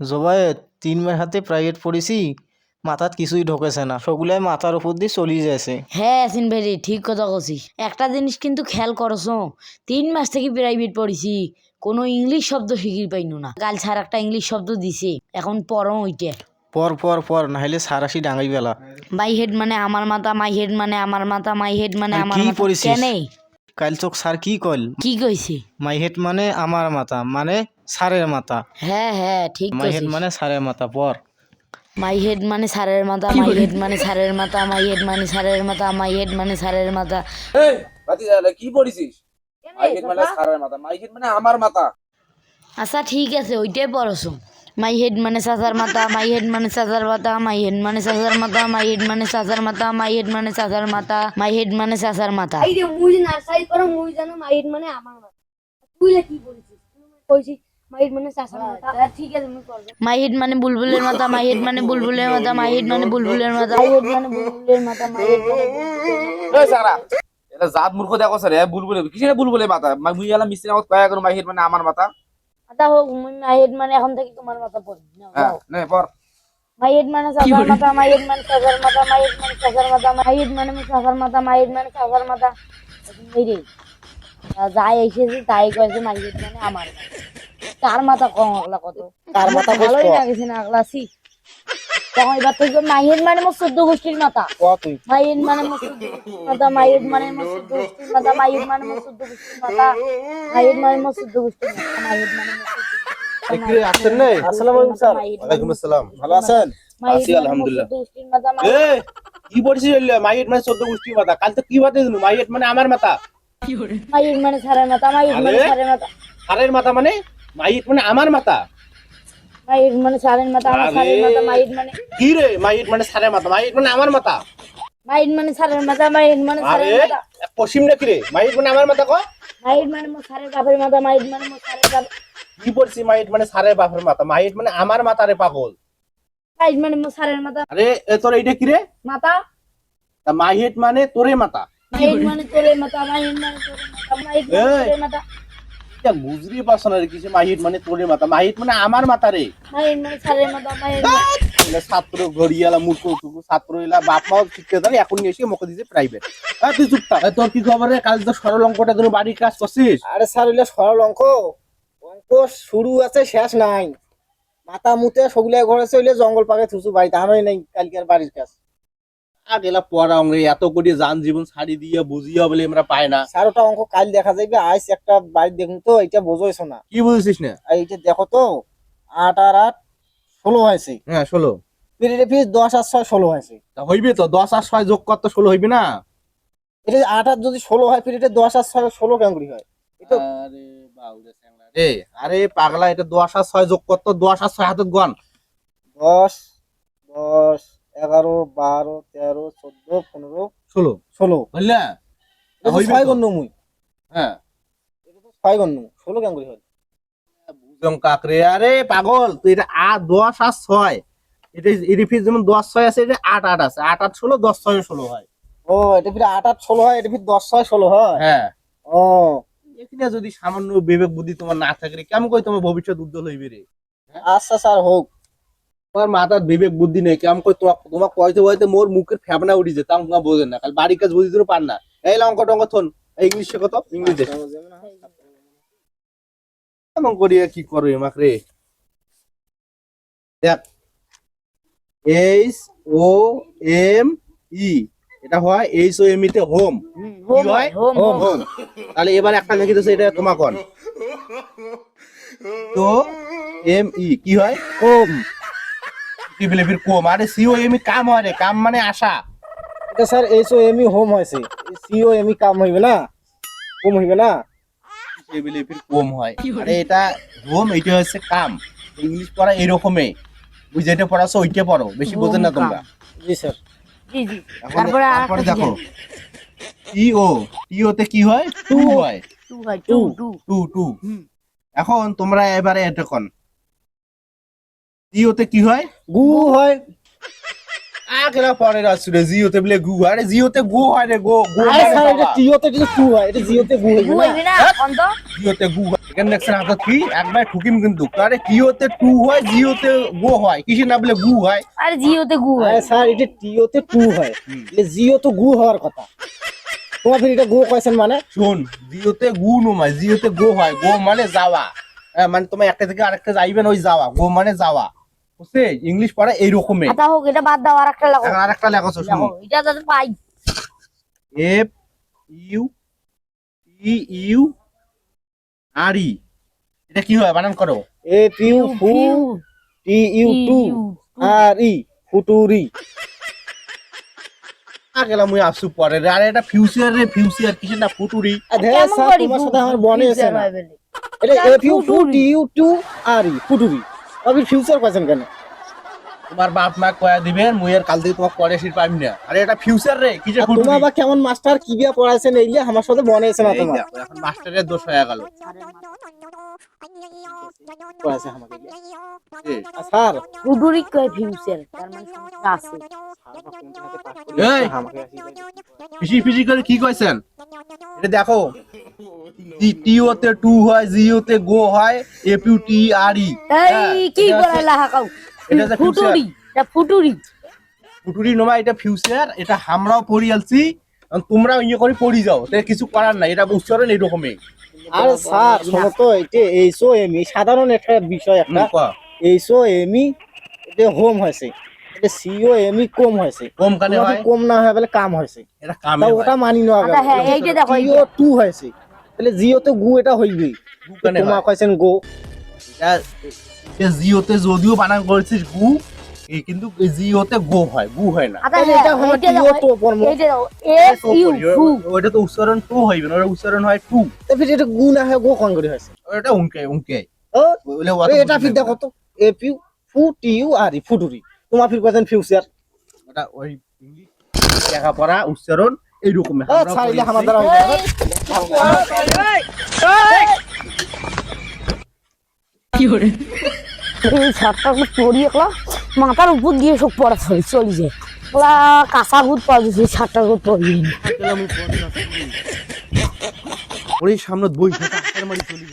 জবায়েত তিন মাস হাতে প্রাইভেট পড়েছি মাথাত কিছুই ঢোকেছে না। সগুলাই মাথার উপর দিয়ে চলি যাচ্ছে হ্যাঁ আসিন ভাই ঠিক কথা কছি একটা জিনিস কিন্তু খেয়াল করছ তিন মাস থেকে প্রাইভেট পড়েছি কোনো ইংলিশ শব্দ শিখির পাইনু না। কাল ছাড় একটা ইংলিশ শব্দ দিছে এখন পড়ো ওইটা। পর পর পর নাহলে সারাসি ডাঙাই বেলা। মাই হেড মানে আমার মাথা মাই হেড মানে আমার মাথা মাই হেড মানে আমার কি পড়েছিস? কেনে? কাল চোখ স্যার কি কল কি কইছে? মাই হেড মানে আমার মাথা মানে সারের মাথা হ্যাঁ হ্যাঁ ঠিক মাই হেড মানে সারের মাথা পর। মাই হেড মানে সারের মাথা মাই হেড মানে সারের মাথা মাই হেড মানে সারের মাথা মাই হেড মানে সারের মাথা এই বাতি জ্বালা, কি পড়েছিস? মাইকেট মানে সারার মাথা মাইকেট মানে আমার মাথা আচ্ছা ঠিক আছে ওইটাই পড়ছো মাই হেড মানে চাচার মাথা মাই হেড মানে চাচার মাথা মাই হেড মানে চাচার মাথা মাই হেড মানে চাচার মাথা মাই হেড মানে চাচার মাথা মাই হেড মানে চাচার মাথা এই যে মুই নার্সারি করো মুই জানো মাইট মানে আমার মাথা তুই কি বলেছিস? কইছিস মাইট মানে মুই মাই হেড মানে বুলবুলের মাথা মাই মানে বুলবুলের মাথা মাই মানে বুলবুলের মাথা। মাই মানে বুলবুলের মাথা মাই মানে বুলবুলের মাথা। এটা জাত মূর্খ দেখো স্যার বুলবুলে কিসের বুলবুলে মাথা? মা- মুই গেলাম মিস্ত্রি আমার কয়া করো মাইকেট মানে আমার মাথা? হোক মুই হেড মানে এখন থেকে তোমার মাথা পড়ি না পর মাই হেড মানে মাথা মাই হেড মানে চাচার মাথা মাই হেড মানে চাচার মাথা মাই হেড মানে চাচার মাথা মাই হেড মানে চাচার মাথা এই রে যাই এসেছি তাই কয়েছে মাই হেড মানে আমার। কার মাথা কম আগলা কত। কার মাথা ভালোই লাগেছে না আগলা সি তখন এবার মাই মানে মোর চোদ্দ গোষ্ঠীর মাথা ক তুই মাই হেড মানে মোর চোদ্দ মাথা মানে মোর চোদ্দ গোষ্ঠীর মাথা মানে মোর চোদ্দ গোষ্ঠীর মাথা মানে মোর চোদ্দ গোষ্ঠীর মাথা মানে মানে তো মানে আমার মাথা মাইয়ের মানে সারের মাথা মাইয়ের মানে আরে? সারের মাথা সারের মাথা মানে মাইয়েট মানে আমার মাথা মাইয়ের মানে সারের মাথা আমার সারের মাথা মাইয়ের মানে কি রে মাইয়েট মানে সারের মাথা মাইয়েট মানে আমার মাথা মাইয়ের মানে সারের মাথা মাইয়ের মানে সারের মাথা পশ্চিম নাকি রে মাইয়েট মানে আমার মাথা কো মাইয়ের মানে মোর সারের বাপের মাথা মাইয়ের মানে মোর সারের বাপ কি পড়ছি মাইয়েট মানে সারের বাপের মাথা মাইয়েট মানে আমার মাথা রে পাগল মাইয়ের মানে মোর সারের মাথা আরে এ তোর এইটা কি রে মাথা তা মাইয়েট মানে তোরে মাথা মাইয়ের মানে তোরে মাথা মাইয়ের মানে তোরে মাথা মাইয়ের মানে তোরে মাথা বুঝরি পারছ না কিছু মানে তোরে মাথা? মাইয়েট মানে আমার মাথা রে। মানে মাথা মানে- ছাত্র গড়িয়ালা মূর্খ টুকু ছাত্র এলা বাপ মাও শিখতে জানে এখন এসে মুখে দিছে প্রাইভেট তুই চুপ থাক। তোর কি খবর রে? কাল তো সরল অঙ্কটা তুমি বাড়ির কাজ করছিস? আরে স্যার ওইটা সরল অঙ্ক। অঙ্ক শুরু আছে শেষ নাই। মাথা মুতে সগুলাই ঘরে চলে জঙ্গল পাকে থুসু বাড়ি তাহারই নাই কালকের বাড়ির কাজ। আর এলা পড়া অঙ্গে এত কোটি যান জীবন ছাড়ি দিয়ে বুঝিয়া বলে আমরা পাই না। স্যার ওটা অঙ্ক কাল দেখা যাবে আইস একটা বাড়ি দেখুন তো এটা বোঝাইছো না। কি বুঝছিস না? এইটা দেখো তো আট আর আট ষোলো হয়েছে। হ্যাঁ ষোলো। পিরিয়ডে ফিস দশ আর ছয় ষোলো হয়েছে। তা হইবে তো দশ আর ছয় যোগ কর তো ষোলো হইবে না? এটা আট আর যদি ষোলো হয় পিরিয়ডে দশ আর ছয় ষোলো কেমন করে হয়? এটা আরে বাউরে স্যাংরা রে। আরে পাগলা এটা দশ আর ছয় যোগ কর তো দশ আর ছয় হাতে গন। দশ দশ এগারো বারো তেরো চোদ্দ পনেরো ষোলো। ষোলো। বুঝলা ছয়। গণ্য মুই হ্যাঁ। এটা তো ছয় গণ্য ষোলো কেমন করে হয়? বুঝলাম কাকরে। আরে পাগল তুই এটা আট দশ আর ছয়। এটা যেমন দশ ছয় আছে এটা আট আট আছে। আট আট ষোলো দশ ছয় ষোলো হয়। ও এটা ফির আট আট ষোলো হয় এটা ফির দশ ছয় ষোলো হয়? হ্যাঁ। ও। এখানে যদি সামান্য বিবেক বুদ্ধি তোমার না থাকে কেমন করে তোমার ভবিষ্যৎ উজ্জ্বল হইবে রে? আচ্ছা স্যার হোক। তোমার মাথার বিবেক বুদ্ধি নেই কেমন করে তোমার তোমার কয়তে কয়তে মোর মুখের ফ্যাবনা উঠি যে তাও তোমার বোঝেন না কাল বাড়ির কাজ বুঝি দিতে পার না। এই অঙ্ক টঙ্ক থন ইংলিশ শেখো তো ইংলিশ কেমন করিয়া কি করো রে। দেখ এইচ ও এম ই এটা হয় এইচ ও এম ই তে হোম হোম হয়? হোম হোম হোম হোম তাহলে এবার একটা লিখে দিতেছে এটা তোমার কন? তো এম ই কি হয়? কম কি বলে ফির কোম। আরে সি ও এম ই কাম হয় রে কাম মানে আশা। এটা sir H O M E home হয়েছে। C O M E come হইবে না? কম হইবে না? সে বলে ফির হয়। আরে এটা হোম এটা হচ্ছে কাম। ইংলিশ পড়া এরকমই। বুঝ যেটা পড়াছো ওইটা পড়ো। বেশি বোঝেন না তোমরা। জি স্যার। জি জি। তারপরে তারপরে দেখো। টি ও তে কি হয়? টু। হয়। টু হয় টু টু। Two two. এখন তোমরা এবারে এটা কন? ও কি হয়? গু হয়। আগেলা পরে আসছে জিওতে বলে গু আরে জিওতে গো হয় রে গো গো আরে স্যার এটা টিওতে কিন্তু টু হয় এটা জিওতে গু গু না। হইবে জিওতে গু হয়। এখানে দেখছেন হাতত কি? একবার ঠুকিম কিন্তু। আরে কিওতে টু হয় জিওতে গো হয়। কিসে না বলে গু হয়? আরে জিওতে গু হয়। স্যার এটা টিওতে টু হয়। এ জিও তো গু হওয়ার কথা। তোমার ফির এটা গো কয়েছেন মানে? শোন জিওতে গু নমায় জিওতে গো হয়। গো মানে যাওয়া। হ্যাঁ, মানে তোমার একটা থেকে আরেকটা যাইবেন ওই যাওয়া। গো মানে যাওয়া। বুঝছে? ইংলিশ পড়া এইরকমই। আতা হোক এটা বাদ দাও আর একটা লাগো আরেকটা লেখাছো শুনো। এটা যাতে পাই। F U E U R E এটা কি হয়? বানান করো। এ পিউ ফু টি ইউ টু আর ই ফুটুরি গেলাম মুই আসু পরে রে। আরে এটা ফিউচার রে ফিউচার কিসের না ফুটুরি আরে স্যার তোমার সাথে আমার বনে আছে না। এটা এটা এ পিউ ফু টি ইউ টু আর ই ফুটুরি আপনি ফিউচার কয়েছেন কেন তোমার বাপ মা কয়া দিবেন মুই আর কাল থেকে তোমার পরে সিট পাবি না। আরে এটা ফিউচার রে আর ফুটুরি তোমার বা কেমন মাস্টার কি বিয়া পড়াইছেন এইলে আমার সাথে বনে আছে না তোমার। এখন মাস্টারের দোষ হয়ে গেল। পড়াইছে আমাকে। স্যার ফুটুরি কয় ফিউচার তার মানে সমস্যা আছে। এই! করে কি কইছেন? এটা দেখো। টিওতে টু হয় জিওতে গো হয় এফ ইউ টি আর ই কি বলে লাহাকাও এটা যে। ফুটুরি এটা ফুটুরি। ফুটুরি নোমা এটা ফিউচার এটা আমরাও পড়ি আলছি আর ইয়ে করে পড়ি যাও। তাই কিছু করার নাই এটা উচ্চারণ এরকমই আরে স্যার শোনো তো এটা এইসো এমি সাধারণ একটা বিষয় একটা। এইসো এমি এটা হোম হয়েছে। এটা সিও এমি কম হয়েছে। কম কানে হয়? কম না হয় বলে কাম হয়েছে। এটা কামে ওটা মানি এইটা দেখো, জিও টু হয়েছে। তাহলে জিও তো গু এটা হয়। কয়েছেন গো। এটা- এটা জিওতে যদিও বানান করেছিস গু এই কিন্তু জিওতে গো হয় গু হয় না হ্যাঁ এটা হলো টিও তো ইউ ওটা উচ্চারণ টু হইবে না ওটা উচ্চারণ হয় টু তো ফির এটা গু না হয় গো কোন করে হয়েছে ওটা উনকে উনকে ও এটা ফির দেখো তো এ পিউ ফু টি ইউ আর ই ফুটুরি তোমার ফির কয়েছেন ফিউচার ওটা ওই ইংলিশ লেখাপড়া উচ্চারণ এইরকম ছাইলে আমার হয়ে যাবে এই ছাড়টা পড়ি একলা মাথার উপর দিয়ে সব পড়া চলি চলি যায়। ওলা কাঁচা গুদ পাওয়া যাচ্ছে ছাড়টা গুদ পড়ে। ওই সামনে বই মারি চলি